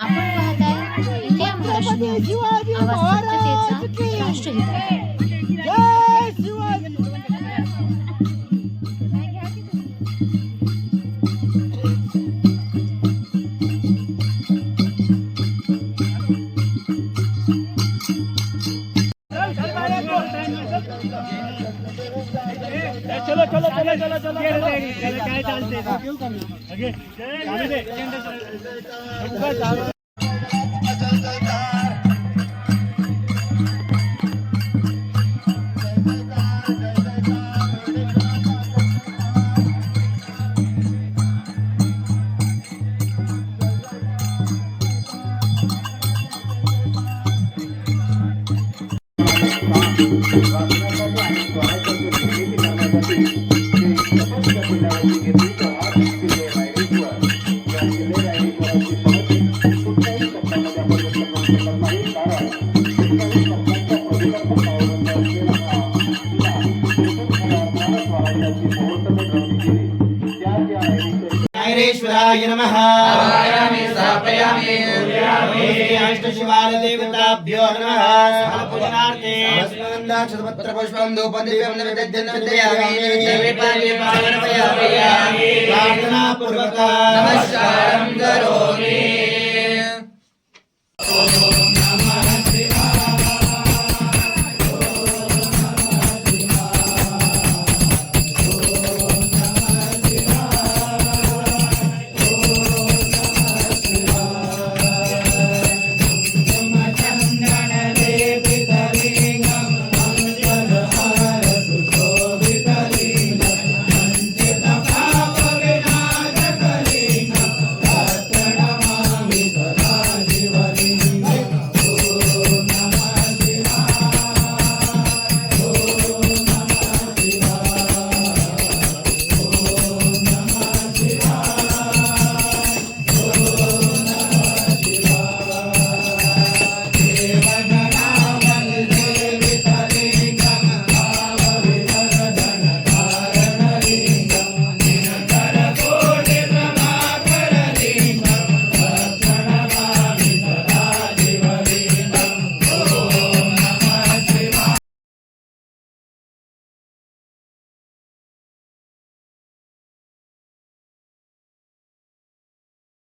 आपण पाहताय India Maharashtra news आवाज सत्यतेचा राष्ट्रहित चलो चलो चलो चलो चलो काय चालते ईश्वराय नमः। आयामि स्थापयामि। अष्टशिवालदेवताभ्यो नमः। पूजनार्थे शतपत्र पुष्पं धूपदीपं निवेदयामि प्रार्थनापूर्वकं नमस्कारं करोमि। Om Namah